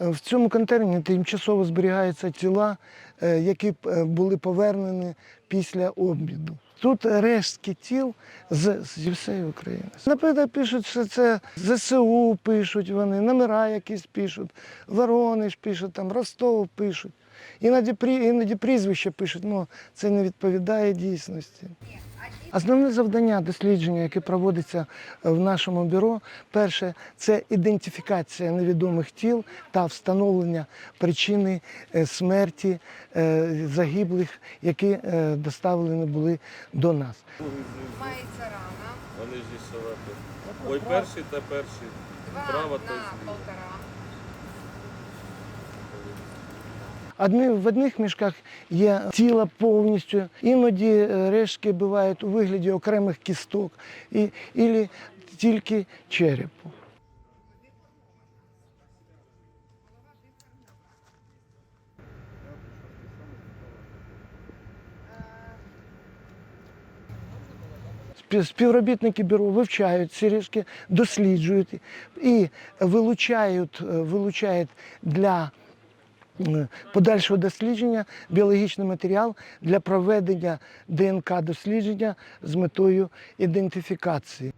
Е, В цьому контейнері тимчасово зберігаються тіла, е, які е, були повернені після обміну. Тут рештки тіл з, зі всієї України. Напевно, пишуть, що це ЗСУ пишуть вони, номера якісь пишуть, Воронеж пишуть, там, Ростов пишуть. Іноді, іноді прізвища пишуть, але це не відповідає дійсності. Основне завдання дослідження, яке проводиться е, в нашому бюро, перше це ідентифікація невідомих тіл та встановлення причини е, смерті е, загиблих, які доставлені були до нас. Мається рана. Вони ж з'ясувати. Ой, перший та перший. Два Справа на та полтора. Одні, в одних мішках є тіло повністю, іноді е, рештки бувають у вигляді окремих кісток і, і тільки черепу. Спів- Співробітники бюро вивчають ці різки, досліджують і вилучають, е, вилучають для подальшого дослідження біологічний матеріал для проведення ДНК дослідження з метою ідентифікації.